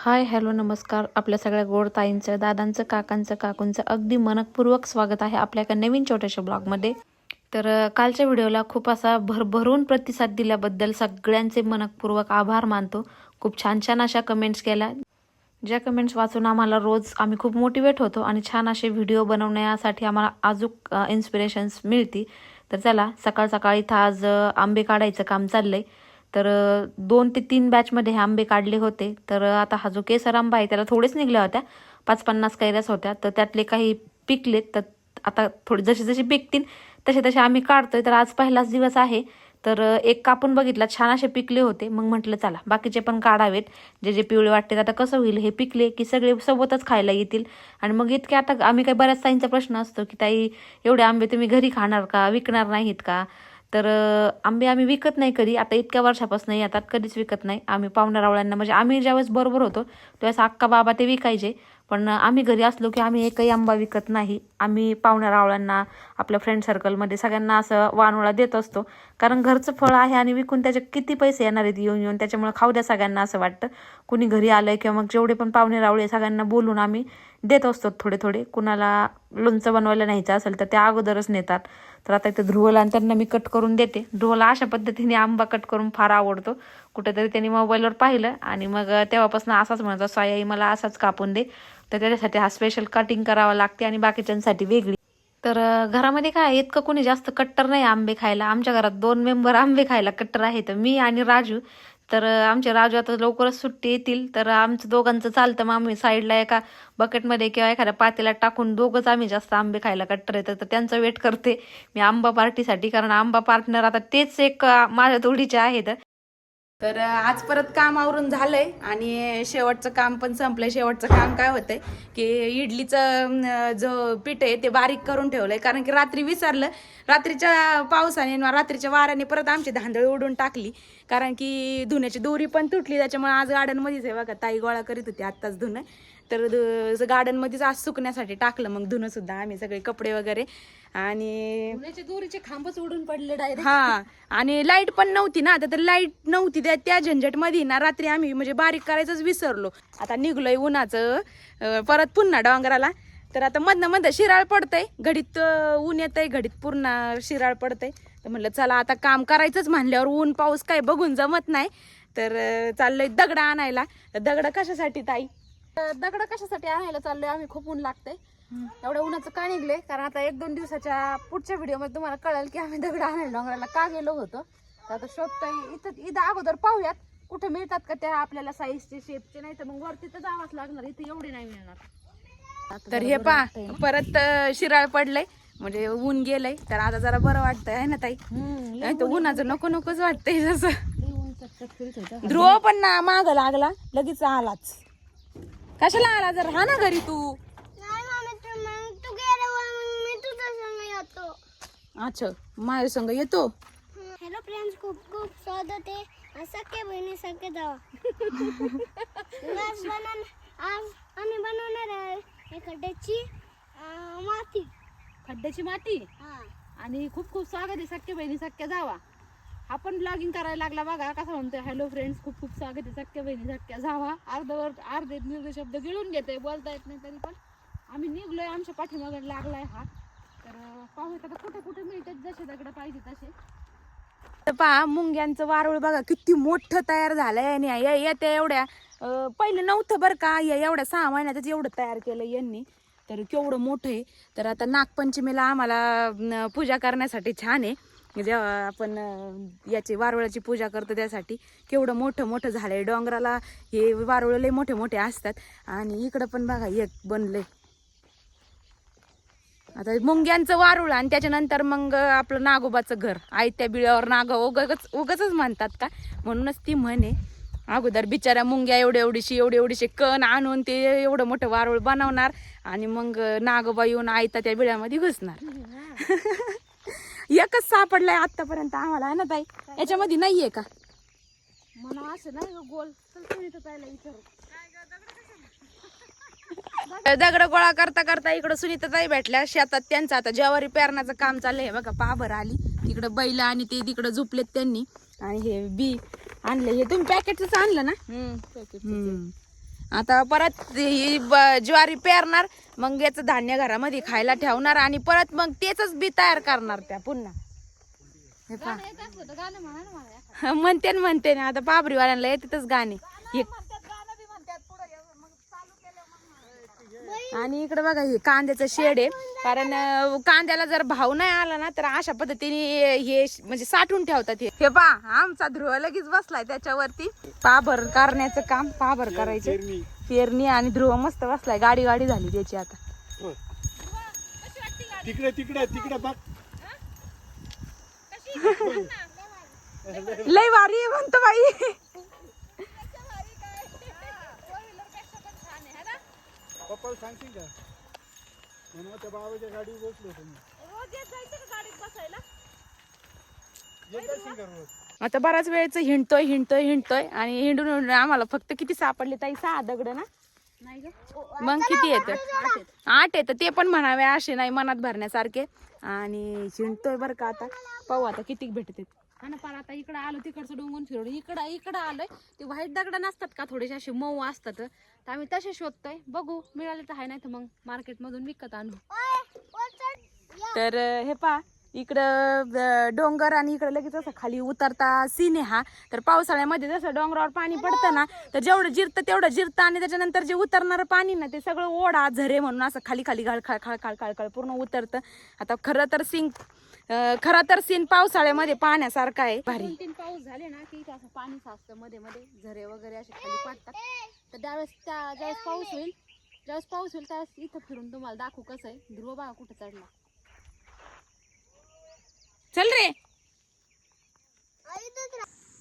Hi hello नमस्कार. आपल्या सगळ्या गोड ताईंचं दादांचं काकांचं काकूंचं अगदी मनपूर्वक स्वागत आहे आपल्या एका नवीन छोट्याशा ब्लॉगमध्ये. तर कालच्या व्हिडिओला खूप असा भरभरून प्रतिसाद दिल्याबद्दल सगळ्यांचे मनपूर्वक आभार मानतो. खूप छान छान अशा कमेंट्स केल्या. ज्या कमेंट्स वाचून आम्हाला रोज आम्ही खूप मोटिवेट होतो आणि छान असे व्हिडिओ बनवण्यासाठी आम्हाला अजूक इन्स्पिरेशन्स मिळती. तर चला सकाळ सकाळी इथं आज आंबे काढायचं काम चाललं आहे तर दोन ते तीन बॅचमध्ये हे आंबे काढले होते. तर आता हा जो केसर आंबा आहे त्याला थोडेच निघल्या होत्या. पाच पन्नास कैऱ्याच होत्या. तर त्यातले काही पिकलेत. तर आता थोडे जसे जसे पिकतील तसे तसे आम्ही काढतोय. तर आज पहिलाच दिवस आहे. तर एक कापून बघितला. छान असे पिकले होते. मग म्हटलं चला बाकीचे पण काढावेत. जे जे पिवळे वाटते आता कसं होईल? हे पिकले की सगळे सोबतच खायला येतील. आणि मग इतके आता आम्ही काही बऱ्याच ताईंचा प्रश्न असतो की ताई एवढे आंबे तुम्ही घरी खाणार का? विकणार नाहीत का? तर आंबे आम्ही विकत नाही कधी. आता इतक्या वर्षापासून येतात कधीच विकत नाही. आम्ही पाहुण्या रावळ्यांना म्हणजे आम्ही ज्यावेळेस बरोबर होतो त्यावेळेस अक्का बाबा ते विकायचे. पण आम्ही घरी असलो की आम्ही एकही आंबा विकत नाही. आम्ही पाहुणारावळ्यांना आपल्या फ्रेंड सर्कलमध्ये सगळ्यांना असं वानोळा देत असतो. कारण घरचं फळ आहे आणि विकून त्याचे किती पैसे येणार आहेत येऊन येऊन त्याच्यामुळे खाऊ द्या सगळ्यांना असं वाटतं. कुणी घरी आलं किंवा मग जेवढे पण पाहुणे रावळे सगळ्यांना बोलून आम्ही देत असतो थोडे थोडे कुणाला लोणचं बनवायला न्यायचं असेल तर ते अगोदरच नेतात. तर आता इथे ध्रुवला आणि त्यांना मी कट करून देते. ध्रुवला अशा पद्धतीने आंबा कट करून फार आवडतो. कुठेतरी त्यांनी मोबाईलवर पाहिलं आणि मग तेव्हापासून असाच म्हणतो साई मला असाच कापून दे. तर त्याच्यासाठी हा स्पेशल कटिंग करावा लागते आणि बाकीच्यांसाठी वेगळी. तर घरामध्ये काय इतकं कोणी जास्त कट्टर नाही आंबे खायला. आमच्या घरात दोन मेंबर आंबे खायला कट्टर आहेत. मी आणि राजू. तर आमच्या आमचे राजू आता लवकरच सुट्टी येतील. तर आमचं दोघांचं चालतं मग आम्ही साईडला एका बकेटमध्ये किंवा एखाद्या पातेला टाकून दोघंच आम्ही जास्त आंबे खायला कट्टर येतात तर त्यांचं वेट करते. मी आंबा पार्टीसाठी कारण आंबा पार्टनर आता तेच एक माझ्या तोडीचे आहेत. तर आज परत काम आवरून झालंय आणि शेवटचं काम पण संपलंय. शेवटचं काम काय होतंय की इडलीचं जो पीठ आहे ते बारीक करून ठेवलंय. कारण की रात्री विसरलं. रात्रीच्या पावसाने रात्रीच्या वाऱ्याने परत आमची धांदळ उडून टाकली. कारण की धुण्याची दोरी पण तुटली त्याच्यामुळे आज गार्डनमध्येच आहे बघा. ताई गोळा करीत होती आत्ताच धुणं. तर गार्डनमध्येच आज सुकण्यासाठी टाकलं. मग धुणं सुद्धा आम्ही सगळे कपडे वगैरे. आणि दोरीचे खांबच उडून पडले डायरेक्ट हा आणि लाइट पण नव्हती ना. आता तर लाइट नव्हती. त्या त्या झंझटमध्ये ना रात्री आम्ही म्हणजे बारीक करायचंच विसरलो. आता निघलोय उन्हाचं. परत पुन्हा डोंगराला. तर आता मधनं मधनं शिराळ पडतंय. घडीत ऊन येतंय. घडीत पूर्ण शिराळ पडतंय. तर म्हणलं चला आता काम करायचंच म्हणल्यावर ऊन पाऊस काय बघून जमत नाही. तर चाललंय दगड आणायला. तर दगड कशासाठी ताई? दगड कशासाठी आणायला चाललोय? आम्ही खूप ऊन लागतंय. एवढ्या उन्हाचं का निघले कारण आता एक दोन दिवसाच्या पुढच्या व्हिडिओमध्ये तुम्हाला कळेल की आम्ही दगड आणायला डोंगराला का गेलो होतो. तर आता शोधतोय. इथं इथं अगोदर पाहूयात. कुठे मिळतात का त्या आपल्याला साईजचे शेपचे नाही तर मग वरती तर जावंच लागणार. इथे एवढे नाही मिळणार. तर हे पा परत शिराळ पडलंय. म्हणजे ऊन गेलंय तर आता जरा बरं वाटतंय आहे ना ताई? नाही तर उन्हाचं नको नकोच वाटतंय जसं. ध्रुव पण ना माग लागला लगेच आलाच. कशाला आला जर? हा ना घरी तू. नाही मामी तू मग तू गेल्यावर मग मी तुझ्या संग येतो. अच्छा माझ्या संग येतो? हॅलो फ्रेंड्स खूप खूप स्वागत आहे. सख्या बहिणी सख्या जावा. आज आम्ही बनवणार आहे एखाद्याची माती. खड्ड्याची माती. हा. आणि खूप खूप स्वागत आहे सख्या बहिणी सख्या जावा. आपण ब्लॉगिंग करायला लागला बघा कसं म्हणतोय हॅलो फ्रेंड्स खूप खूप स्वागत आहे सख्या बहिणी सख्या जावा. अर्धवर अर्धे निर्ध शब्द गिळून घेते बोलता येत नाही तरी पण. आम्ही निघलोय आमच्या पाठीमागे लागलाय हा. तर पाहूयात आता कुठे कुठे मिळतात जसे दगड पाहिजे तसे. तर पहा मुंग्यांचं वारुळ बघा किती मोठं तयार झालंय आणि या- येत्या एवढ्या अं, पहिलं नव्हतं बरं का या एवढ्या सहा महिन्यातच एवढं तयार केलं यांनी. तर केवढं मोठं आहे. तर आता नागपंचमीला आम्हाला पूजा करण्यासाठी छान आहे. म्हणजे, जेव्हा आपण याची वारुळाची पूजा करतो त्यासाठी. केवढं मोठं मोठं झालं आहे. डोंगराला हे वारुळ लय मोठे मोठे असतात. आणि इकडं पण बघा एक बनलंय. आता मुंग्यांचं वारुळ आणि त्याच्यानंतर मग आपलं नागोबाचं घर. आयत्या बिळावर नाग उगच उगच म्हणतात का? म्हणूनच ती म्हणे अगोदर बिचाऱ्या मुंग्या एवढी एवढीशी एवढी एवढीशी कण आणून ते एवढं मोठं वारुळ बनवणार आणि मग नागोबा येऊन आयता त्या बिळामध्ये घुसणार. एकच सापडलाय आतापर्यंत आम्हाला आहे ना ताई? याच्यामध्ये नाहीये का? मला असं नाही गोल. सुनीता दगड गोळा करता करता इकडं सुनीताताई भेटल्या. शेतात त्यांचं आता ज्वारी पेरण्याचं काम चाललंय. बघा पाबर आली. तिकडं बैल आणि ते तिकडं झोपलेत त्यांनी. आणि हे बी आणलं. हे तुम्ही पॅकेटच आणलं ना? हम्म. आता परत ही ब- ज्वारी पेरणार मग याचं धान्य घरामध्ये खायला ठेवणार आणि परत मग तेच बी तयार करणार त्या पुन्हा. हे पहा. म्हणते ना म्हणते ना. आता पाबरीवाल्यांना येतातच गाणे. हे- म्हणतात गाणं बी म्हणतात पुढं हे मग चालू केलं मग आणि इकडे बघा हे कांद्याचं शेड आहे. कारण कांद्याला जर भाव नाही आला ना तर अशा पद्धतीने हे म्हणजे साठवून ठेवतात हे. हे पा आमचा ध्रुव लगेच बसलाय त्याच्यावरती. पाभर करण्याचं काम पाभर करायचे. पेरणी. आणि ध्रुव मस्त बसलाय. गाडी गाडी झाली त्याची आता. तिकडे तिकडे तिकडे बघ. लय आहे म्हणतो बाई. पप्पाला सांगशील का? म्हणून त्या बाबाच्या गाडीवर बसलो होतो मी. येत असेल का रोज? आता बराच वेळच हिंडतोय हिंडतोय हिंडतोय आणि हिंडून हिंडून आम्हाला फक्त किती सापडले ताई? सहा दगड ना? नाही ग. मग किती येत? आठ येत. ते पण म्हणावे असे नाही मनात भरण्यासारखे. आणि हिंडतोय बरं का आता? पाहू आता किती भेटते हा ना पण आता इकडं आलो तिकडचं डोंगून फिरून. इकडं इकडं आलोय. ते व्हाईट दगड नसतात का? थोडेसे असे मऊ असतात. तर आम्ही तसे शोधतोय. बघू मिळाले तर आहे नाही तर मग मार्केटमधून विकत आणू. तर हे पा इकडं डोंगर आणि इकडं लगेच असं खाली उतरता सीन आहे हा. तर पावसाळ्यामध्ये जसं डोंगरावर पाणी पडतं ना तर जेवढं जिरतं तेवढं जिरतं आणि त्याच्यानंतर जे उतरणारं पाणी ना ते सगळं ओढा झरे म्हणून असं खाली खाली घाळ खाळ खाळ खाळ खाळ पूर्ण उतरतं. आता खरं तर सिंग खरं तर सीन पावसाळ्यामध्ये पाहण्यासारखा आहे. भारी. तीन पाऊस झाले ना की इथं असं पाणी साचतं मध्ये मध्ये झरे वगैरे असे खाली पडतात. तर त्यावेळेस त्या ज्यावेळेस पाऊस होईल ज्यावेळेस पाऊस होईल त्यावेळेस इथं फिरून तुम्हाला दाखवू कसं आहे. ध्रुव बघा कुठं चढला. चल रे.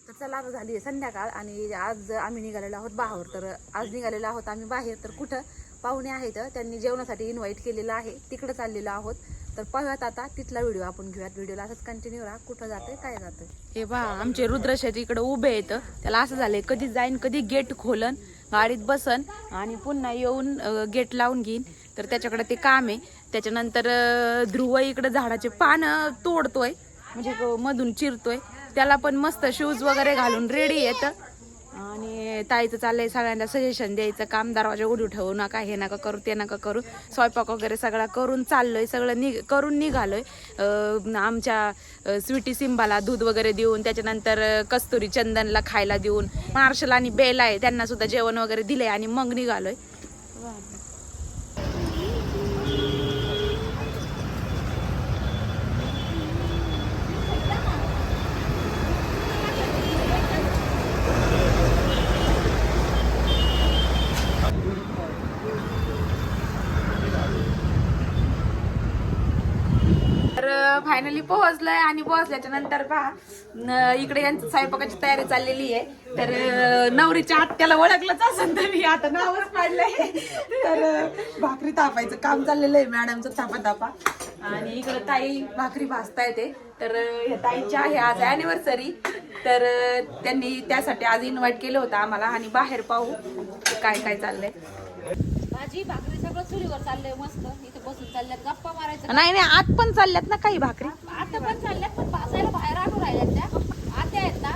तर चला झाली आहे संध्याकाळ आणि आज आम्ही निघालेलो आहोत बाहेर. तर आज निघालेलो आहोत आम्ही बाहेर. तर कुठं? पाहुणे आहेत. त्यांनी जेवणासाठी इन्व्हाइट केलेलं आहे. तिकडं चाललेलो आहोत. तर पाहूयात आता तिथला व्हिडिओ आपण घेऊयात. व्हिडिओला असंच कंटिन्यू राहा. कुठं जाते काय जाते हे बा आमचे रुद्रशाची इकडे उभे आहेत. त्याला असं झालंय कधी जाईन कधी गेट खोलन गाडीत बसन आणि पुन्हा येऊन गेट लावून घेईन. तर त्याच्याकडे ते काम आहे. त्याच्यानंतर ध्रुव इकडे झाडाचे पानं तोडतोय. म्हणजे मधून चिरतोय. त्याला पण मस्त शूज वगैरे घालून रेडी येतं ताईचं चाललंय सगळ्यांना सजेशन द्यायचं काम दरवाजा उडू ठेवू नका हे नका करू ते नका करू. स्वयंपाक वगैरे सगळा करून चाललोय सगळं निघ करून निघालोय. आमच्या स्वीटी सिंबाला दूध वगैरे देऊन त्याच्यानंतर कस्तुरी चंदनला खायला देऊन मार्शल आणि बेल आहे त्यांना सुद्धा जेवण वगैरे दिलंय आणि मग निघालोय तर फायनली पोहोचलोय आणि पोहोचल्याच्या नंतर पहा इकडे यांची स्वयंपाकाची तयारी चाललेली आहे. तर नवरीच्या आत्याला ओळखलंच असेल तर मी आता नावच पाडलंय. तर भाकरी तापायचं काम चाललेलं आहे मॅडमचं थापा तापा आणि इकडे ताई भाकरी भाजता येते तर ह्या ताईची आहे आज अॅनिव्हर्सरी तर त्यांनी त्यासाठी आज इन्व्हाइट केलं होतं आम्हाला आणि बाहेर पाहू काय काय चाललंय. भाजी भाकरी सगळं चुलीवर चाललंय मस्त. इथे बसून चालल्यात गप्पा मारायचं नाही नाही आत पण चालल्यात ना काही भाकरी? आता पण चालल्यात पण भाजायला बाहेर आणून राहिल्यात त्या. आत्या आहेत ना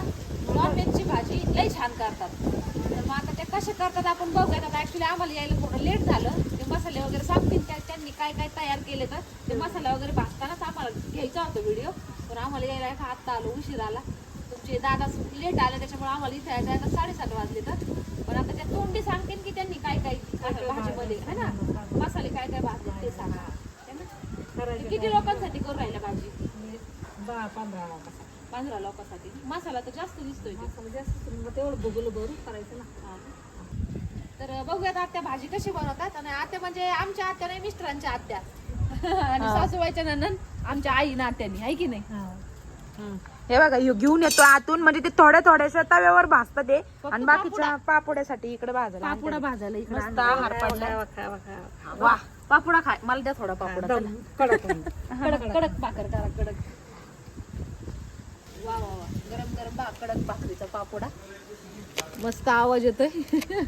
नॉनव्हेजची भाजी लई छान करतात. तर मग आता त्या कशा करतात आपण बघूयात आता ऍक्च्युली आम्हाला यायला थोडं लेट झालं. ते मसाले वगैरे सांगतील त्या त्यांनी काय काय तयार केले तर. ते मसाला वगैरे भाजतानाच आम्हाला घ्यायचा होता व्हिडिओ पण आम्हाला यायला एका आत्ता आलो उशीर आला. तुमचे दादा लेट आले त्याच्यामुळे आम्हाला इथे यायला आता साडेसात वाजले तर. पण आता त्या तोंडी सांगतील की त्यांनी काय काय भाजीमध्ये है ना? मसाले काय काय भाजले ते सांगा. है ना? किती लोकांसाठी करू राहिल्या भाजी? पंधरा लोकांसाठी. मसाला तर जास्त दिसतोय तेवढं बघून भरून करायचं ना. तर बघूयात आत्या भाजी कशी बनवतात. आणि आत्या म्हणजे आमच्या आत्या नाही मिस्टरांच्या आत्या. आणि सासूबाईच्या नंदन आमच्या आई नात्यानी आहे की नाही? हे बघा ह्यो घेऊन येतो आतून म्हणजे ते थोड्या थोड्याशा तव्यावर भाजतात ते आणि बाकीच्या पापोड्यासाठी इकडे भाजायला पापुडा भाजायला इकडे मस्त आहार पडलाय वा. पापुडा खाय मला द्या थोडा पापुडा चला. कडक कडक भाकर करा कडक. वा वा वा. गरम गरम भा कडक भाकरीचा पापुडा. मस्त आवाज येतोय.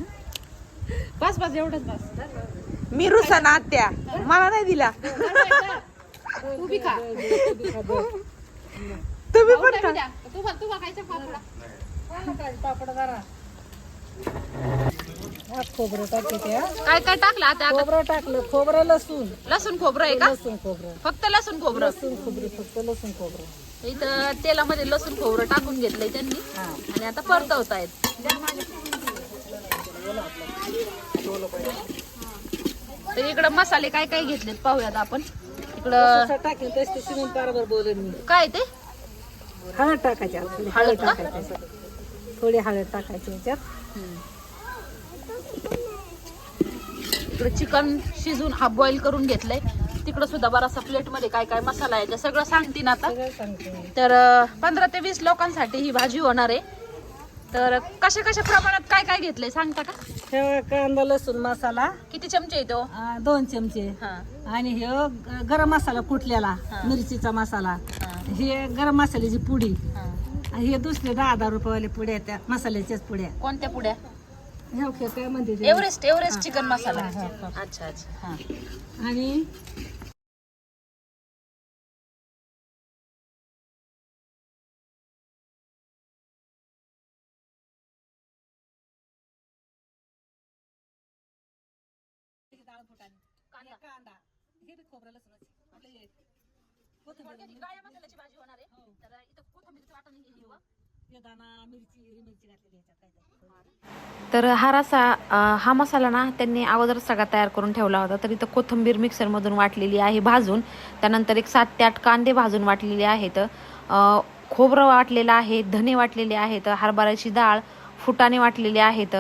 बस बस एवढंच बस. मी रुसन आत्या. मला नाही दिला. खा. तुम्ही पण नाही खा. द्या. तुम्हाला तुम्हाला खायचा पापुडा. खोबरं टाकते त्या काय काय टाकलं आता? आता खोबरं टाकलं खोबरं लसूण. लसूण खोबरं आहे का? लसूण खोबरं. फक्त लसूण खोबरं? लसूण खोबरं फक्त लसूण खोबरं. इथं तेलामध्ये लसूण खोबरं टाकून घेतलंय त्यांनी. आणि आता परतवत आहेत तर इकडं मसाले काय काय घेतलेत पाहूयात आपण. इकडं टाकेल तशी सिमेंट बरोबर बोलेन मी. काय ते? हळद टाकायची आता, थोडी हळद? टाकायची थोडी हळद टाकायची याच्यात. इकडे चिकन शिजून हाफ बॉईल करून घेतलंय. तिकडं सुद्धा बराचसा प्लेटमध्ये काय काय मसाला आहे ते सगळं सांगतील आता. सगळं सांगते. मी. तर पंधरा ते वीस लोकांसाठी ही भाजी होणार आहे. तर कशा कशा प्रमाणात काय काय घेतलंय सांगता का? ठेवा कांदा लसूण मसाला. किती चमचे येतो दोन चमचे. हा. आणि हे गरम मसाला कुटलेला मिरचीचा मसाला. हे गरम मसाल्याची पुडी. हा. आणि हे दुसरे दहा दहा रुपयावाले पुड्या त्या मसाल्याच्याच पुड्या. कोणत्या पुड्या? हे काय म्हणते ते? Everest Everest chicken masala. हा, हा. अच्छा अच्छा. हा. आणि काळ्या मसाल्याची भाजी होणार आहे. तर इथं कोथिंबीरचं वाटण हे हिरवं. हे. तर. हा. रसा हा मसाला ना त्यांनी अगोदर सगळा तयार करून ठेवला होता. तर इथं कोथिंबीर मिक्सरमधून वाटलेली आहे भाजून. त्यानंतर एक सात ते आठ कांदे भाजून वाटलेले आहेत. खोबरं वाटलेलं आहे धने वाटलेले आहेत हरभऱ्याची डाळ फुटाणे वाटलेले आहेत.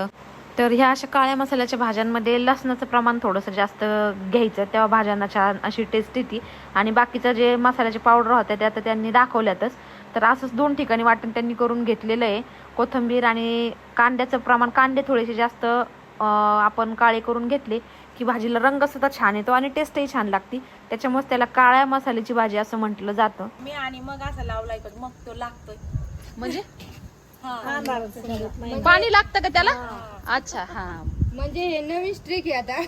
तर ह्या अशा काळ्या मसाल्याच्या भाज्यांमध्ये लसणाचं प्रमाण थोडंसं जास्त घ्यायचं. तेव्हा भाज्यांना छान अशी टेस्ट येते. आणि बाकीचं जे मसाल्याचे पावडर होत्या त्या तर त्यांनी दाखवल्यातच. तर असंच दोन ठिकाणी वाटण त्यांनी करून घेतलेलं आहे. कोथिंबीर आणि कांद्याचं प्रमाण कांदे थोडेसे जास्त आपण काळे करून घेतले की भाजीला रंग सुद्धा छान येतो आणि टेस्टही छान लागते. त्याच्यामुळे त्याला काळ्या मसाल्याची भाजी असं म्हटलं जातं. मी आणि मग असं लावलाय मग तो लागतोय. म्हणजे? पाणी लागतं का त्याला? अच्छा हा. म्हणजे हे नवीन स्ट्रिक आहे आता.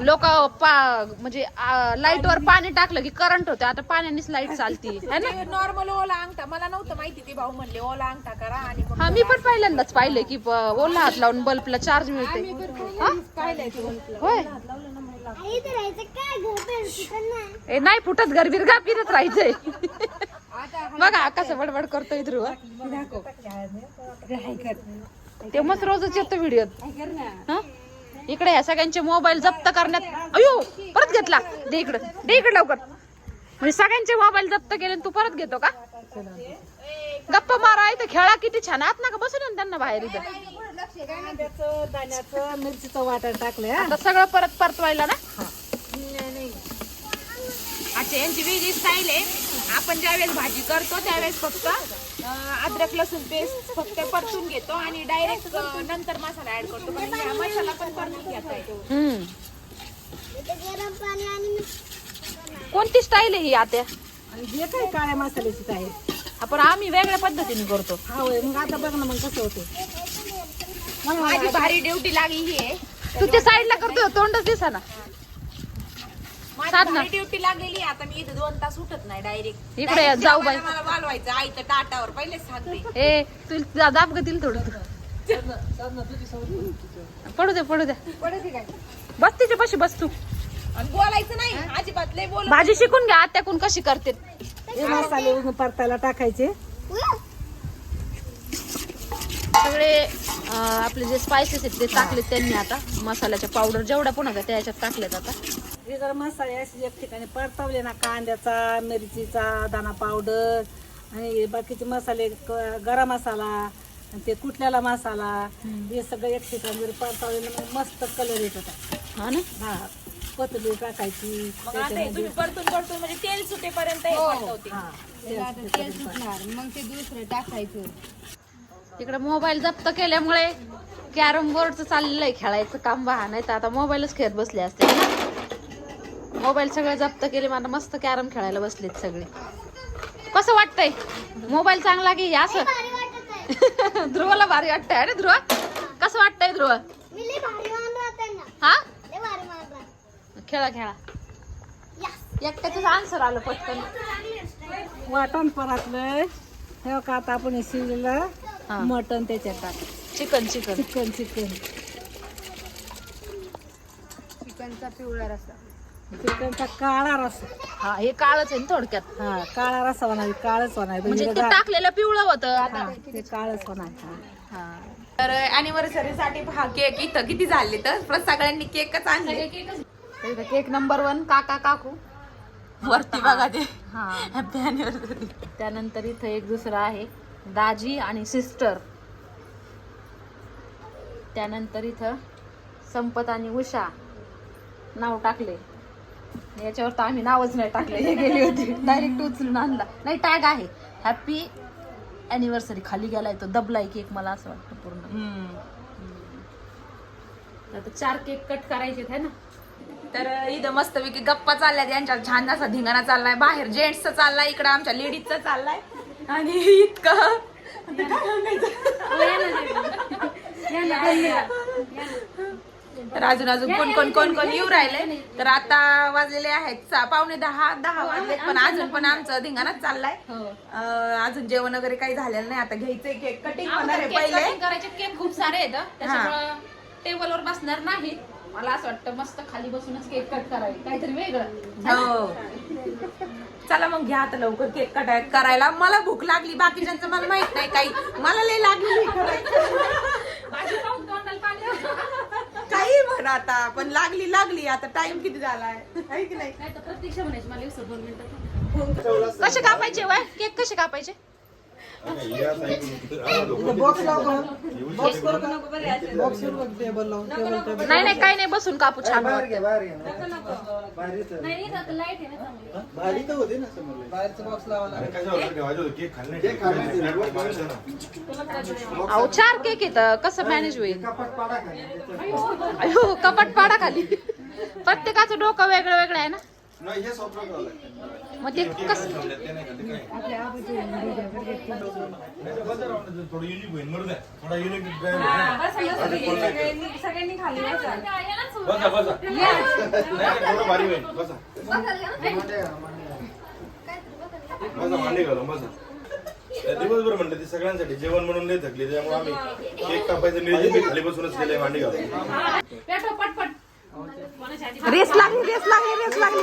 लोक म्हणजे लाइट वर पाणी टाकलं की करंट होते. आता पाण्यानेच लाइट चालती. है ना? नॉर्मल ओला अंगठा. मला नव्हतं माहिती ते भाऊ म्हणले ओला अंगठा करा आणि मग हा मी पण पहिल्यांदाच पाहिलंय की ओला हात लावून बल्बला चार्ज मिळते हा? होय. इथे राहायचं काय घर भेटतं नाही ए नाही फुटत गरबीर गा फिरत राहायचंय. बघा कसं बडबड करतोय ध्रुव. ते मस्त रोजच येतो व्हिडिओ इकडे ह्या सगळ्यांचे मोबाईल जप्त करण्यात अयो परत घेतला. दे इकडं. दे इकडं लवकर. म्हणजे सगळ्यांचे मोबाईल जप्त केले तू परत घेतो का? गप्पा मारा इथं खेळा किती छान. आत नका बसून ना त्यांना बाहेर इथं. दाण्याचं मिरचीचं वाटण. आता सगळं परत परतवायला ना? अच्छा यांची वेगळी स्टाईल आहे. आपण ज्यावेळेस भाजी करतो त्यावेळेस फक्त अं, अद्रक लसूण पेस्ट फक्त परतून घेतो आणि डायरेक्ट नंतर मसाला ऍड करतो. पण हा मसाला पण परतून घेता येतो. हम्म. कोणती स्टाईल आहे ही आत्या? आणि हे काय काळ्या मसाल्याचीच आहे आपण आम्ही वेगळ्या पद्धतीने करतो. हा होय. मग आता बघ ना मग कसं होते. माझी भारी ड्युटी लागली ही आहे. तू ते साईडला करतो तोंडच दिसा ना साध ना. ड्युटी लागलेली आहे. आता मी इथे दोन तास उठत नाही डायरेक्ट इकडे या, जाऊ बाई. मला वालवायचं आईचं ताटावर पहिलेच सांगते. ए तू जा- दाब ग तिला थोडं. पडू दे पडू द्या बस तिच्या पाशी बस तू. आणि बोलायचं नाही अजिबात लय बोल भाजी शिकून घ्या आत्याकून कशी करते हे मसाले परतायला टाकायचे. सगळे अं, आपले जे स्पायसेस आहेत ते टाकलेत त्यांनी आता. मसाल्याच्या पावडर जेवढ्या पण होत्या त्या याच्यात टाकलेत आता. हे जर मसाले असे एक ठिकाणी परतवले ना कांद्याचा मिरचीचा दाणा पावडर आणि बाकीचे मसाले क- गरम मसाला आणि ते कुटलेला मसाला हे सगळं एक ठिकाणी जर परतवले ना मग मस्त कलर येत होता. हा ना? हा. कोथिंबीर टाकायची मग आता हे तुम्ही परतून परतून म्हणजे तेल सुटेपर्यंत हे परतवते. हा. तेल सुटणार. मग ते दुसरं टाकायचं. इकडे मोबाईल जप्त केल्यामुळे कॅरम बोर्डचं चाललेलं आहे खेळायचं काम बहा नाही तर आता मोबाईलच खेळत बसले असते. मोबाईल सगळे जप्त केले मला मस्त कॅरम खेळायला बसलेत सगळे. कसं वाटतंय? मोबाईल चांगला की असं? ध्रुवला भारी वाटतंय. अरे ध्रुव कसं वाटतंय ध्रुव? हा? खेळा खेळा. एकट्याच आन्सर आलं पटकन. वाटण परतलं हे का आता आपण हे शिजलेलं. मटण त्याच्यात टाक. Chicken chicken. Chicken chicken. चिकनचा पिवळा रस्सा. काळा रस्सा हा हे काळच आहे ना थोडक्यात. हा काळा रस्सा बनावी काळच बनावी म्हणजे ते टाकलेलं पिवळं होतं आता. ते काळच बनावी हा. तर अॅनिव्हर्सरी साठी हा केक इथं किती झाले तर? परत सगळ्यांनी केकच आणले. केक नंबर वन काका काकू. वरती बघा ते. हा. हॅपी अॅनिव्हर्सरी त्यानंतर इथं एक दुसरं आहे. दाजी आणि सिस्टर त्यानंतर इथं संपत आणि उषा. नाव टाकले. याच्यावर तर आम्ही नावच नाही टाकले हे गेली होती. डायरेक्ट उचलून आणला. नाही टॅग आहे. हॅपी अॅनिव्हर्सरी खाली गेलाय तो दबलाय केक मला असं वाटतं पूर्ण. आता चार केक कट करायचे आहे ना? तर इथं मस्तपैकी गप्पा चालल्यात. यांच्या छान असा धिंगाणा चाललाय. बाहेर जेंट्सचा चाललाय. इकडं आमच्या लेडीजचा चाललाय. आणि इतकं? तर अजून अजून कोण कोण कोण कोण येऊ राहिले? तर आता वाजलेले आहेत सा- पावणे दहा दहा वाजले पण अजून पण आमचं. धिंगाणाच चाललाय. अं, अजून जेवण वगैरे काही झालेलं नाही. आता घ्यायचंय केक कटिंग होणार आहे पहिले. करायचे केक खूप सारे आहेत हं. त्याच्यामुळं टेबलवर बसणार नाही. मला असं वाटतं मस्त खाली बसूनच केक कट करावे. काहीतरी वेगळं. हो. चला मग घ्या आता लवकर केक कट करायला. मला भूक लागली. बाकीच्यांचं मला माहीत नाही काही. मला लय लागली. काही म्हण आता पण लागली लागली. आता टाइम किती झालाय? आहे की नाही? प्रतीक्षा म्हणायची. मला दिवसात दोन मिनिटं. कसे कापायचे वय केक कसे कापायचे? बॉक्स लाव बॉक्स करू का बॉक्स करू का टेबल लावून टेबल टेबल नाही नाही काही नाही बसून कापू छान. बाहेरचं बॉक्स लावा लागेल. अहो चार केक येत. कसं मॅनेज होईल? अयो कपाट पाडा खाली. प्रत्येकाचं डोकं वेगळं वेगळं आहे ना? नाही, बसा मांडी घालून बसा त्या दिवसभर म्हणलं ते सगळ्यांसाठी जेवण म्हणून नाही थकले त्यामुळे आम्ही केक कापायचं नियोजन खाली बसूनच केलंय मांडी घालून रेस लागली रेस लागली रेस लागली.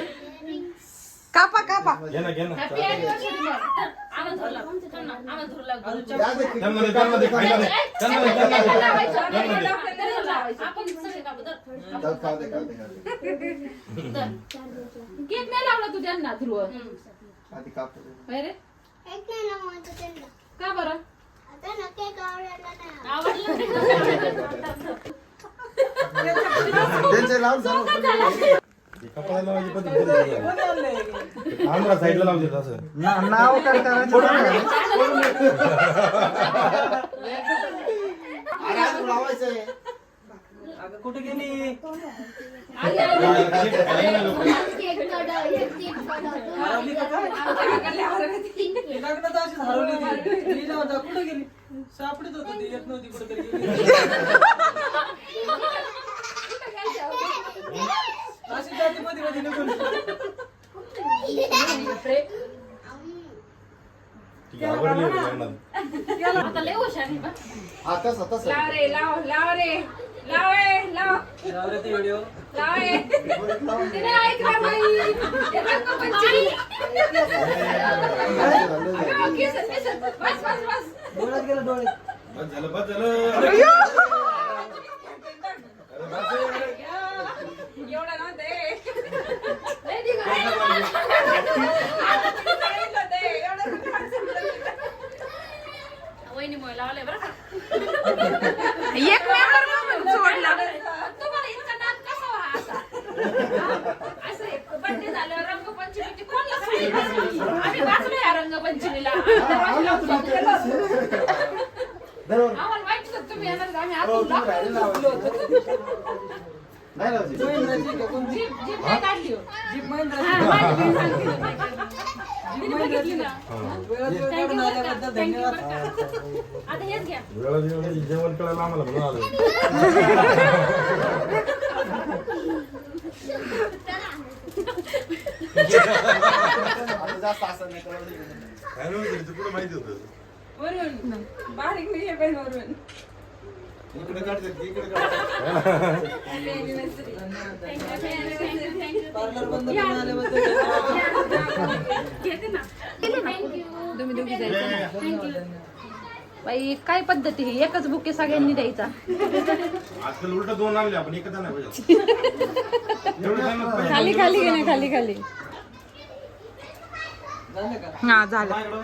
कापा कापा. घे ना घे ना. दे. केक नाही लावला तू त्यांना ध्रुव? नाही त्यांना. का बरं? नाही. आवडलं हे कपाळाला लावायची पद्धत बरी आहे. आंध्रा साईडला लावते असं. नाव काय करायचं अगं कुठे गेली केक कडा एक केक कडा हरवली का काय लग्न तर अशीच हरवली होती. मी नव्हता कुठे गेली? सापडीत होती ती येत नव्हती कुठे तरी जाती मध्ये मध्ये निघून ती आवडली होती लग्नात. आता लय हुशार आहे बा. लाव रे लाव लाव रे. लाव रे लाव. जाऊ रे ती व्हिडिओ लाव रे. तिने ऐकलं बाई. ते रंगपंचमी अगं, केस- केस. बस बस बस. डोळ्यात गेलं डोळे. बस झालं बस झालं. अरे, आमालाई भन्न माहिती इकडे इकडे तुम्ही दोघी जायचं थँक्यू बाई काय पद्धती ही एकच बुके सगळ्यांनी द्यायचा. आजकाल उलट दोन लागले आपण एकच नाही पाहिजे. एवढं सांगत पाहिजे. खाली खाली गेले खाली खाली. हा झालं.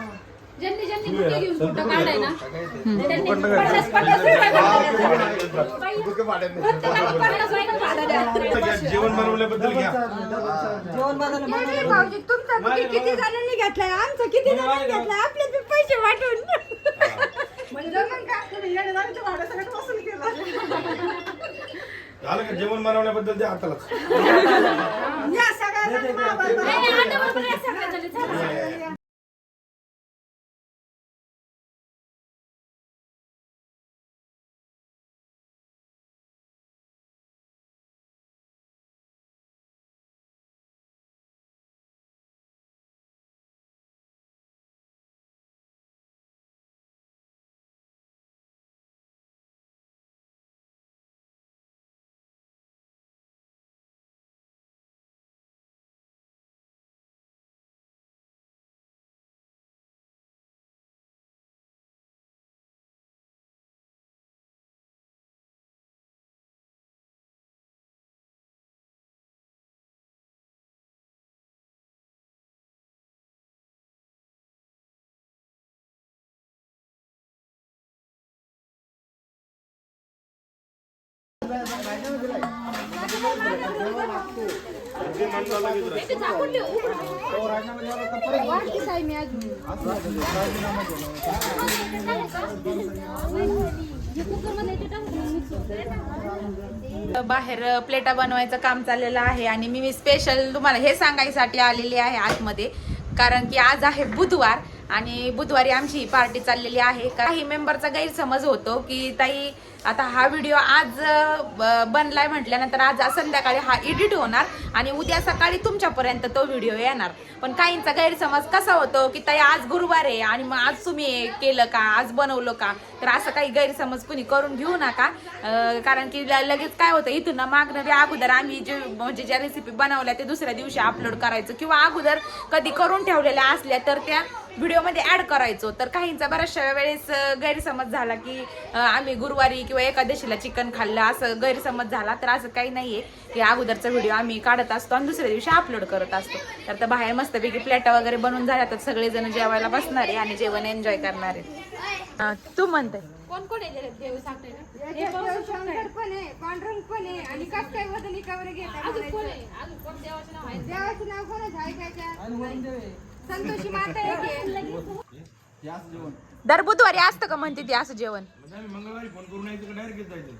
ज्यांनी ज्यांनी बुके घेऊन फोटो काढलाय ना जेवण बनवल्याबद्दल घ्या. जेवण बनवलं तुमचा बुके किती जणांनी घेतलाय? आमचा किती जणांनी घेतलाय? आपले बी पैसे वाटून जेवण बनवल्याबद्दल द्या हातालाच बाहेर प्लेटा बनवायचं काम चाललेलं आहे आणि मी स्पेशल तुम्हाला हे सांगायसाठी आलेली आहे आतमध्ये. कारण की आज आहे बुधवार. आणि बुधवारी आमची पार्टी चाललेली आहे. काही मेंबरचा गैरसमज होतो की ताई आता हा व्हिडिओ आज बनलाय म्हटल्यानंतर आज संध्याकाळी हा एडिट होणार आणि उद्या सकाळी तुमच्यापर्यंत तो व्हिडिओ येणार. पण काहींचा गैरसमज कसा होतो की ताई आज गुरुवार आहे आणि मग आज तुम्ही केलं का? आज बनवलं का? तर असं काही गैरसमज कुणी करून घेऊ नका. कारण की लगेच काय होतं इथून ना मागणं अगोदर आम्ही जे म्हणजे ज्या रेसिपी बनवल्या ते दुसऱ्या दिवशी अपलोड करायचं किंवा अगोदर कधी करून ठेवलेल्या असल्या तर त्या व्हिडिओमध्ये ऍड करायचो. तर काहींचा बऱ्याचशा वेळेस गैरसमज झाला की आम्ही गुरुवारी किंवा एकादशीला चिकन खाल्लं असं गैरसमज झाला. तर असं काही नाहीये. की अगोदरचा व्हिडिओ आम्ही काढत असतो आणि दुसऱ्या दिवशी अपलोड करत असतो. तर आता बाहेर मस्तपैकी प्लेटा वगैरे बनवून झाल्या तर सगळेजण जेवायला बसणार आहे आणि जेवण एन्जॉय करणार आहे. तू म्हणते. कोण कोण आहे देव सांगते पण आहे पांडुरंग पण आहे आणि कस काय बदल एकावर घेतात देवाचं नाव कोणाचं ऐकायच्या संतोषी माता आहे दर बुधवारी असतं का म्हणते ती असं जेवण? मंगळवारी फोन करून यायचं डायरेक्ट जायचं.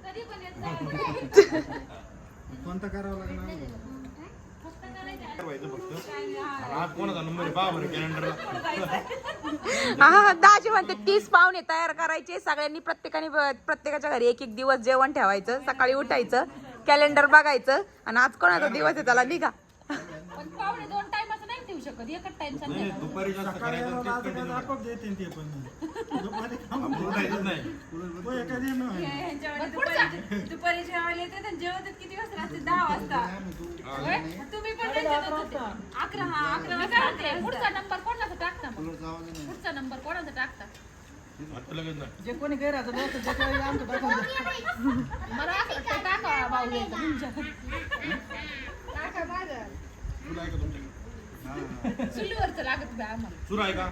कोणता करावं लागणार? व्हायचं फक्त आणि आज कोणाचा नंबर आहे पहा बरं कॅलेंडरला हा दाजी म्हणते तीस पाहुणे तयार करायचे. सगळ्यांनी प्रत्येकाने प्रत्येकाच्या घरी एक एक दिवस जेवण ठेवायचं. सकाळी उठायचं कॅलेंडर बघायचं. आणि आज कोणाचा दिवस आहे त्याला निघा. शकत एकच टाइम नाही नाही, दुपारी जास्त करायचं देते ते पण. दुपारी उठायचंच नाही. तो एका दिन दुपारी जेवायला येते जेवतात किती वाजता? रात्री दहा वाजता. होय? तुम्ही पण होते. अकरा हा अकरा वाजता पुढचा नंबर कोणाचा टाकता मग? पुढचा नंबर कोणाचा टाकता? आता लगेच नाही. जे कोणी गैरहजर नसतं त्याच्या वेळी आमचं टाकून द्या. मला असं वाटतं टाका भाऊ घ्यायचा तुमच्या टाका माझं तुला तुमच्याकडे. चुलीवरचं लागत बा आम्हाला. सुरू आहे का?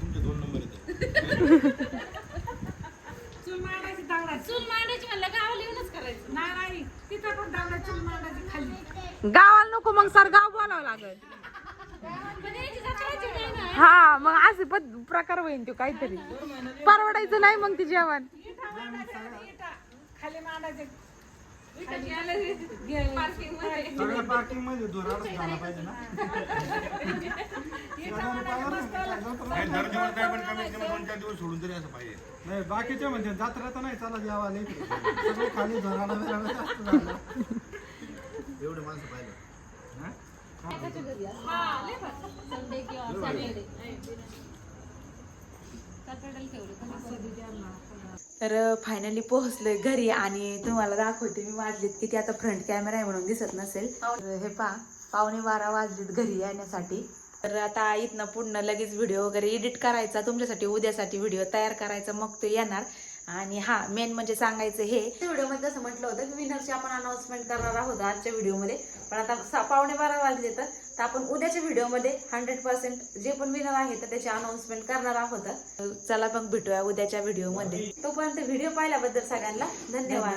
तुमचे दोन नंबर येते चूल मांडायची चूल मांडायची म्हणलं गावाला येऊनच करायचं. नाही नाही. तिथं पण दगडा चूल मांडायची खाली. गावाला नको मग सर गाव बोलावं लागेल. ना. हा मग असे पण प्रकार होईल तो काहीतरी. परवडायचं नाही मग ती जेवण. खाली मांडायचे. सगळ्या पार्किंगमध्ये धुराडच झाला पाहिजे ना. नाही दर दिवस काय पण कमीत कमी दोन चार दिवस सोडून तरी असं पाहिजे. नाही बाकीचे म्हणजे जात्रा तर नाही चला द्यावा नाही सगळे खाली धराडा बिराडा जास्त झाला. एवढे माणसं पाहिजे तर फायनली पोहोचलोय घरी आणि तुम्हाला दाखवते मी वाजलीत की ती आता फ्रंट कॅमेरा आहे म्हणून दिसत नसेल. हे पा पावणे बारा वाजलीत घरी येण्यासाठी. तर आता इथनं पूर्ण लगेच व्हिडिओ वगैरे एडिट करायचा तुमच्यासाठी उद्यासाठी व्हिडिओ तयार करायचा मग तो येणार. आणि हा मेन म्हणजे सांगायचं हे. व्हिडिओमध्ये जसं म्हटलं होतं की विनरची आपण अनाउन्समेंट करणार आहोत आजच्या व्हिडिओमध्ये पण आता पावणे बारा वाजले तर तर आपण उद्याच्या व्हिडिओमध्ये हंड्रेड पर्सेंट जे पण विनर आहे तर त्याची अनाउन्समेंट करणार आहोत. चला मग भेटूया उद्याच्या व्हिडिओमध्ये. तोपर्यंत व्हिडिओ पाहिल्याबद्दल सगळ्यांना धन्यवाद.